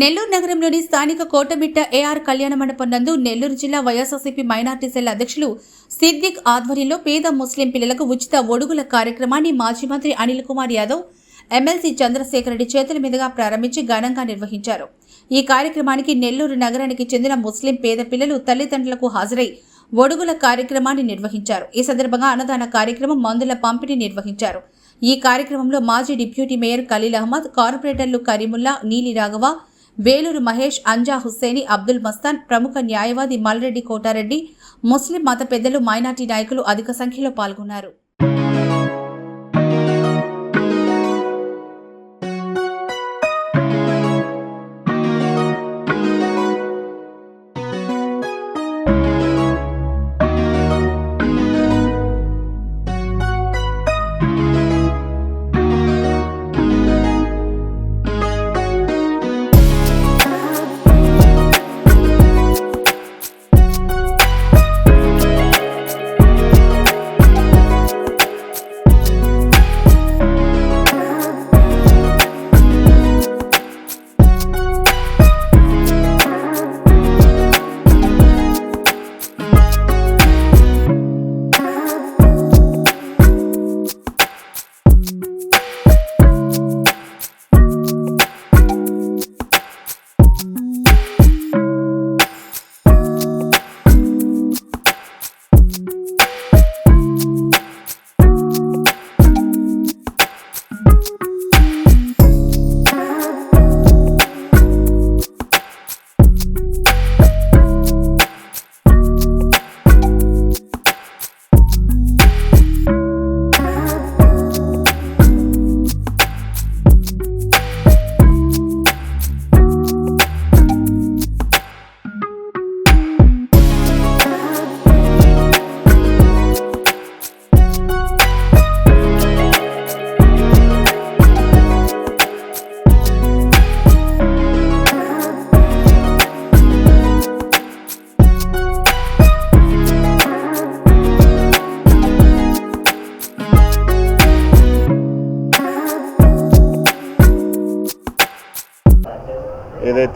నెల్లూరు నగరంలోని స్థానిక కోటమిట్ట ఏఆర్ కళ్యాణ మండపం నందు నెల్లూరు జిల్లా వైఎస్ఆర్సీపీ మైనార్టీ సెల్ అధ్యక్షులు సిద్దిక్ ఆధ్వర్యంలో పేద ముస్లిం పిల్లలకు ఉచిత ఒడుగుల కార్యక్రమాన్ని మాజీ మంత్రి అనిల్ కుమార్ యాదవ్ ఎమ్మెల్సీ చంద్రశేఖర్ రెడ్డి చేతుల మీదుగా ప్రారంభించి ఘనంగా నిర్వహించారు. ఈ కార్యక్రమానికి నెల్లూరు నగరానికి చెందిన ముస్లిం పేద పిల్లలు తల్లిదండ్రులకు హాజరై ఒడుగుల కార్యక్రమాన్ని నిర్వహించారు. ఈ సందర్భంగా అన్నదాన కార్యక్రమం మందుల పంపిణీ నిర్వహించారు. ఈ కార్యక్రమంలో మాజీ డిప్యూటీ మేయర్ ఖలీల్ అహ్మద్ కార్పొరేటర్లు కరీముల్లా నీలి రాఘవ వేలూరు మహేష్ అంజా హుస్సేని అబ్దుల్ మస్తాన్ ప్రముఖ న్యాయవాది మల్రెడ్డి కోటారెడ్డి ముస్లిం మత పెద్దలు మైనార్టీ నాయకులు అధిక సంఖ్యలో పాల్గొన్నారు.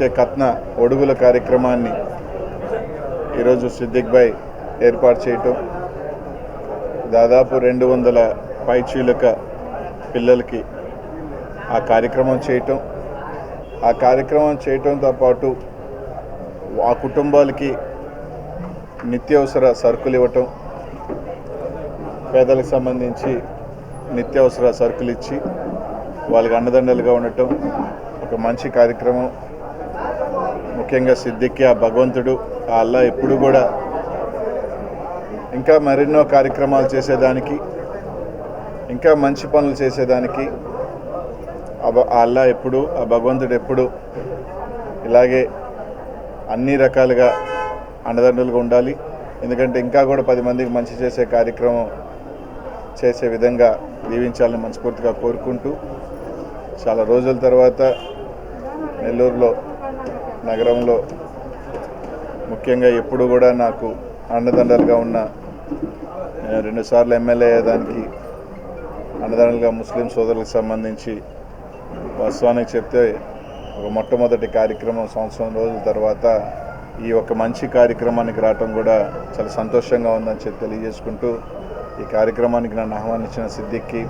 ఏదైతే కత్న ఒడుగుల కార్యక్రమాన్ని ఈరోజు సిద్దిక్ భాయ్ ఏర్పాటు చేయటం దాదాపు రెండు వందల పైచీలక పిల్లలకి ఆ కార్యక్రమం చేయటం. ఆ కార్యక్రమం చేయటంతో పాటు ఆ కుటుంబాలకి నిత్యావసర సరుకులు ఇవ్వటం పేదలకు సంబంధించి నిత్యావసర సరుకులు ఇచ్చి వాళ్ళకి అండదండలుగా ఉండటం ఒక మంచి కార్యక్రమం. ముఖ్యంగా సిద్దికి ఆ భగవంతుడు ఆ అల్లా ఎప్పుడు కూడా ఇంకా మరెన్నో కార్యక్రమాలు చేసేదానికి ఇంకా మంచి పనులు చేసేదానికి ఆ అల్లా ఎప్పుడు ఆ భగవంతుడు ఎప్పుడు ఇలాగే అన్ని రకాలుగా అండదండలుగా ఉండాలి. ఎందుకంటే ఇంకా కూడా పది మందికి మంచి చేసే కార్యక్రమం చేసే విధంగా దీవించాలని మనస్ఫూర్తిగా కోరుకుంటూ చాలా రోజుల తర్వాత నెల్లూరులో నగరంలో ముఖ్యంగా ఎప్పుడు కూడా నాకు అండదండలుగా ఉన్న రెండుసార్లు ఎమ్మెల్యే అయ్యేదానికి అండదండలుగా ముస్లిం సోదరులకు సంబంధించి వాస్తవానికి చెప్తే ఒక మొట్టమొదటి కార్యక్రమం సంవత్సరం రోజుల తర్వాత ఈ ఒక మంచి కార్యక్రమానికి రావటం కూడా చాలా సంతోషంగా ఉందని చెప్పి తెలియజేసుకుంటూ ఈ కార్యక్రమానికి నన్ను ఆహ్వానించిన సిద్దిక్కి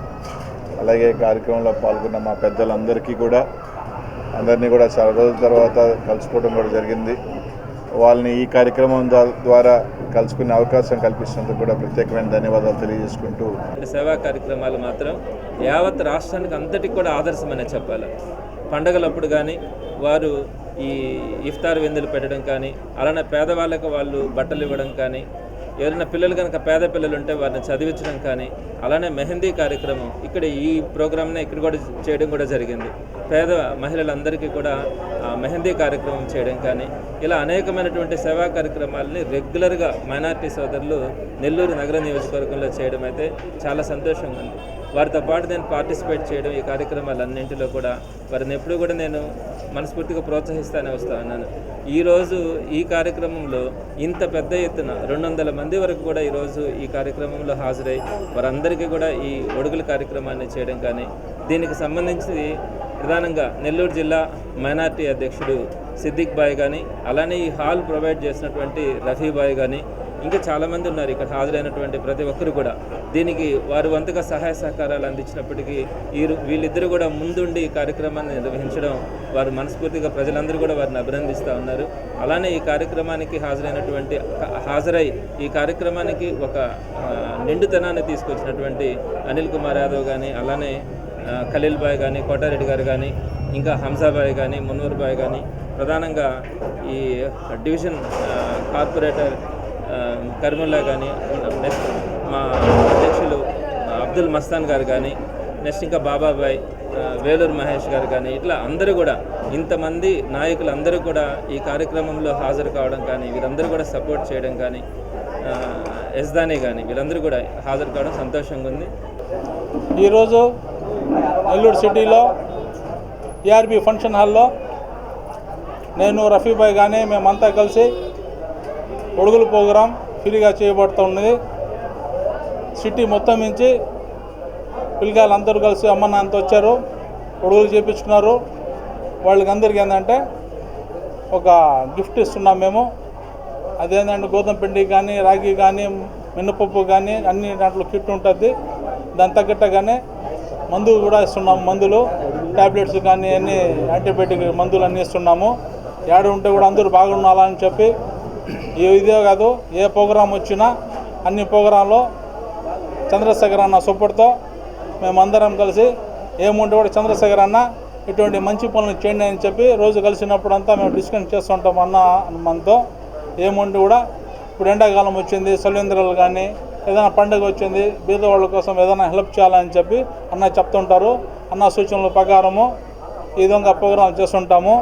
అలాగే కార్యక్రమంలో పాల్గొన్న మా పెద్దలందరికీ కూడా అందరినీ కూడా చాలా రోజుల తర్వాత కలుసుకోవడం కూడా జరిగింది. వాళ్ళని ఈ కార్యక్రమం ద్వారా కలుసుకునే అవకాశం కల్పిస్తున్నందుకు కూడా ప్రత్యేకమైన ధన్యవాదాలు తెలియజేసుకుంటూ. సేవా కార్యక్రమాలు మాత్రం యావత్ రాష్ట్రానికి అంతటికి కూడా ఆదర్శమనే చెప్పాలి. పండగలప్పుడు కానీ వారు ఈ ఇఫ్తార్ విందులు పెట్టడం కానీ అలానే పేదవాళ్ళకు వాళ్ళు బట్టలు ఇవ్వడం కానీ ఎవరైనా పిల్లలు కనుక పేద పిల్లలు ఉంటే వారిని చదివించడం కానీ అలానే మెహందీ కార్యక్రమం ఇక్కడ ఈ ప్రోగ్రామ్ని ఇక్కడ కూడా చేయడం కూడా జరిగింది. పేద మహిళలందరికీ కూడా మెహందీ కార్యక్రమం చేయడం కానీ ఇలా అనేకమైనటువంటి సేవా కార్యక్రమాలని రెగ్యులర్గా మైనార్టీ సోదరులు నెల్లూరు నగర నియోజకవర్గంలో చేయడం అయితే చాలా సంతోషంగా ఉంది. వారితో పాటు నేను పార్టిసిపేట్ చేయడం ఈ కార్యక్రమాలన్నింటిలో కూడా వారిని ఎప్పుడూ కూడా నేను మనస్ఫూర్తిగా ప్రోత్సహిస్తానే వస్తా ఉన్నాను. ఈరోజు ఈ కార్యక్రమంలో ఇంత పెద్ద ఎత్తున రెండు వందల మంది వరకు కూడా ఈరోజు ఈ కార్యక్రమంలో హాజరై వారందరికీ కూడా ఈ ఒడుగుల కార్యక్రమాన్ని చేయడం కానీ దీనికి సంబంధించి ప్రధానంగా నెల్లూరు జిల్లా మైనార్టీ అధ్యక్షుడు సిద్దిక్ బాయ్ కానీ అలానే ఈ హాల్ ప్రొవైడ్ చేసినటువంటి రఫీ బాయ్ కానీ ఇంకా చాలామంది ఉన్నారు ఇక్కడ హాజరైనటువంటి ప్రతి ఒక్కరు కూడా. దీనికి వారు వంతుగా సహాయ సహకారాలు అందించినప్పటికీ ఈ వీళ్ళిద్దరూ కూడా ముందుండి ఈ కార్యక్రమాన్ని నిర్వహించడం వారు మనస్ఫూర్తిగా ప్రజలందరూ కూడా వారిని అభినందిస్తూ ఉన్నారు. అలానే ఈ కార్యక్రమానికి హాజరైనటువంటి హాజరై ఈ కార్యక్రమానికి ఒక నిండుతనాన్ని తీసుకొచ్చినటువంటి అనిల్ కుమార్ యాదవ్ కానీ అలానే ఖలీల్ బాయ్ కానీ కోటారెడ్డి గారు కానీ ఇంకా హంసాబాయ్ కానీ మున్నూరు బాయ్ కానీ ప్రధానంగా ఈ డివిజన్ కార్పొరేటర్ కరిముల్లా కానీ నెక్స్ట్ మా అధ్యక్షులు అబ్దుల్ మస్తాన్ గారు కానీ నెక్స్ట్ ఇంకా బాబాబాయ్ వేలూరు మహేష్ గారు కానీ ఇట్లా అందరూ కూడా ఇంతమంది నాయకులు అందరూ కూడా ఈ కార్యక్రమంలో హాజరు కావడం కానీ వీరందరూ కూడా సపోర్ట్ చేయడం కానీ ఆ, ఎస్దాని కానీ వీళ్ళందరూ కూడా హాజరు కావడం సంతోషంగా ఉంది. ఈరోజు నెల్లూరు సిటీలో ఏఆర్బి ఫంక్షన్ హాల్లో నేను రఫీబాయ్ కానీ మేమంతా కలిసి ఒడుగుల ప్రోగ్రాం ఫ్రీగా చేయబడుతున్నది సిటీ మొత్తం నుంచి పిల్లకాయలు అందరూ కలిసి అమ్మ నాన్నతో వచ్చారు. ఒడుగులు చేయించుకున్నారు వాళ్ళకి అందరికి ఏంటంటే ఒక గిఫ్ట్ ఇస్తున్నాం మేము. అదేంటంటే గోధుమ పిండి కానీ రాగి కానీ మినపప్పు కానీ అన్ని దాంట్లో కిట్ ఉంటుంది. దాని తగ్గట్టుగానే మందులు కూడా ఇస్తున్నాము మందులు. ట్యాబ్లెట్స్ కానీ అన్ని యాంటీబయాటిక్ మందులు అన్నీ ఇస్తున్నాము. ఏడ ఉంటే కూడా అందరూ బాగుండాలని చెప్పి ఏ ఇదే కాదు ఏ ప్రోగ్రాం వచ్చినా అన్ని ప్రోగ్రాంలో చంద్రశేఖర్ అన్న సపోర్ట్తో మేమందరం కలిసి ఏముంటే కూడా చంద్రశేఖర్ అన్న ఇటువంటి మంచి పనులు చేయండి అని చెప్పి రోజు కలిసినప్పుడు అంతా మేము డిస్కస్ చేస్తుంటాం అన్న మనతో. ఏముంటే కూడా ఇప్పుడు ఎండాకాలం వచ్చింది సలింద్రాలు కానీ ఏదైనా పండుగ వచ్చింది బీద వాళ్ళ కోసం ఏదైనా హెల్ప్ చేయాలని చెప్పి అన్న చెప్తుంటారు. అన్న సూచనల ప్రకారము ఈ విధంగా ప్రోగ్రాం చేస్తుంటాము.